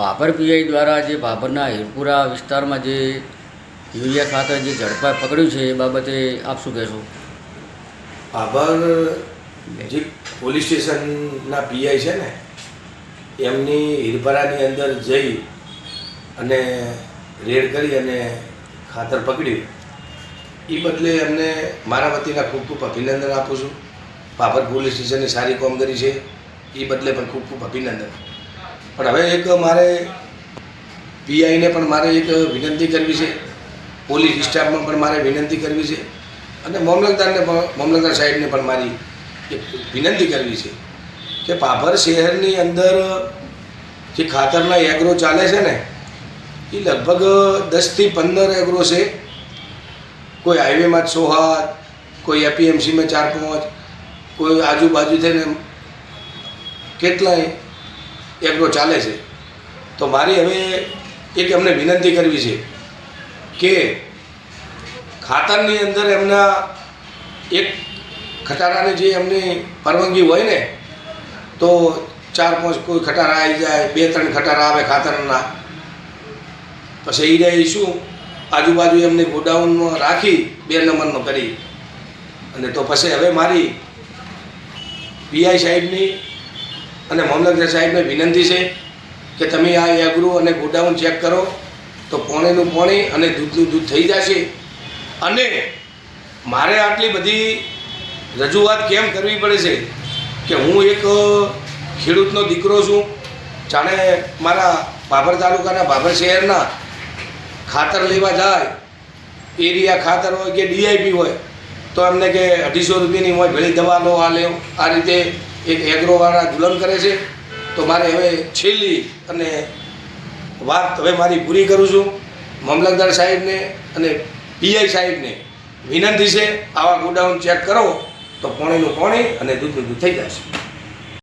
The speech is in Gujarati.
ભાભર પીઆઈ દ્વારા જે ભાભરના હિરપુરા વિસ્તારમાં જે યુરિયા ખાતર જે ઝડપા પકડ્યું છે, એ બાબતે આપ શું કહેશો? ભાભર જે પોલીસ સ્ટેશનના પીઆઈ છે ને, એમની હિરપરાની અંદર જઈ અને રેડ કરી અને ખાતર પકડ્યું એ બદલે એમને મારા વતીના ખૂબ ખૂબ અભિનંદન આપું છું. પાપર પોલીસ સ્ટેશનની સારી કામગીરી છે. એ બદલે પણ ખૂબ ખૂબ અભિનંદન. પણ હવે એક મારે પીઆઈને પણ મારે એક વિનંતી કરવી છે. પોલીસ સ્ટાફમાં પણ મારે વિનંતી કરવી છે. અને મામલતદારને મામલતદાર સાહેબને પણ મારી એક વિનંતી કરવી છે કે પાભર શહેરની અંદર જે ખાતરના એગ્રો ચાલે છે ને, એ લગભગ દસથી પંદર એગ્રો છે. કોઈ હાઈવેમાં સો હાથ કોઈ એપીએમસીમાં ચાર પાંચ, કોઈ આજુબાજુ થઈને કેટલાય એગ્રો ચાલે છે. તો મારી હવે એક એમને વિનંતી કરવી છે કે ખાતરની અંદર એમના એક ખટારાની જે એમની પરવાનગી હોય ને, તો ચાર પાંચ કોઈ ખટારા આવી જાય, બે ત્રણ ખટારા આવે ખાતરના. પછી એ રહી શું? આજુબાજુ એમને ગોડાઉનમાં રાખી બે નંબરનો કરી. અને તો પછી હવે મારી પીઆઈ સાહેબની અને મામલતદાર સાહેબને વિનંતી છે કે તમે આ એગ્રો અને ગોડાઉન ચેક કરો. તો પોણીનું પોણી અને દૂધનું દૂધ થઈ જશે. અને મારે આટલી બધી રજૂઆત કેમ કરવી પડે છે કે હું એક ખેડૂતનો દીકરો છું. જાણે મારા ભાભર તાલુકાના ભાભર શહેરના ખાતર લેવા જાય. એરિયા ખાતર હોય કે ડીઆઈપી હોય, તો એમને કે અઢીસો રૂપિયાની હોય ભેળી દવા લો આ લેવો આ રીતે એક એગ્રોવાળા જુલમ કરે છે, તો મારે હવે છેલ્લી અને વાત હવે મારી પૂરી કરું છું. મામલતદાર સાહેબને અને પીઆઈ સાહેબને વિનંતી છે, આવા ગોડાઉન ચેક કરો, તો પોણીનું પોણી અને દૂધનું દૂધ થઈ જશે.